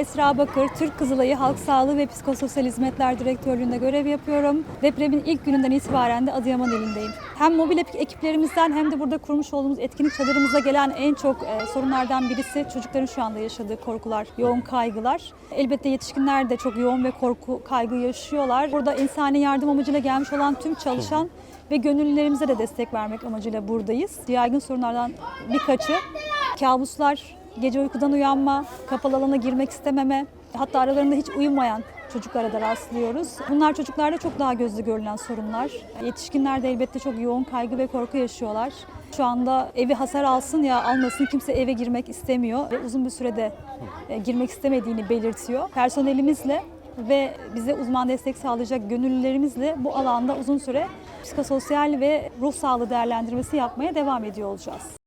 Esra Bakır, Türk Kızılayı Halk Sağlığı ve Psikososyal Hizmetler Direktörlüğü'nde görev yapıyorum. Depremin ilk gününden itibaren de Adıyaman elindeyim. Hem mobil ekiplerimizden hem de burada kurmuş olduğumuz etkinlik çadırımıza gelen en çok e, sorunlardan birisi çocukların şu anda yaşadığı korkular, yoğun kaygılar. Elbette yetişkinler de çok yoğun ve korku, kaygı yaşıyorlar. Burada insani yardım amacıyla gelmiş olan tüm çalışan ve gönüllülerimize de destek vermek amacıyla buradayız. Yaygın sorunlardan birkaçı kabuslar, gece uykudan uyanma, kapalı alana girmek istememe, hatta aralarında hiç uyumayan çocuklara da rastlıyoruz. Bunlar çocuklarda çok daha gözle görülen sorunlar. Yetişkinler de elbette çok yoğun kaygı ve korku yaşıyorlar. Şu anda evi hasar alsın ya almasın kimse eve girmek istemiyor ve uzun bir sürede e, girmek istemediğini belirtiyor. Personelimizle ve bize uzman destek sağlayacak gönüllülerimizle bu alanda uzun süre psikososyal ve ruh sağlığı değerlendirmesi yapmaya devam ediyor olacağız.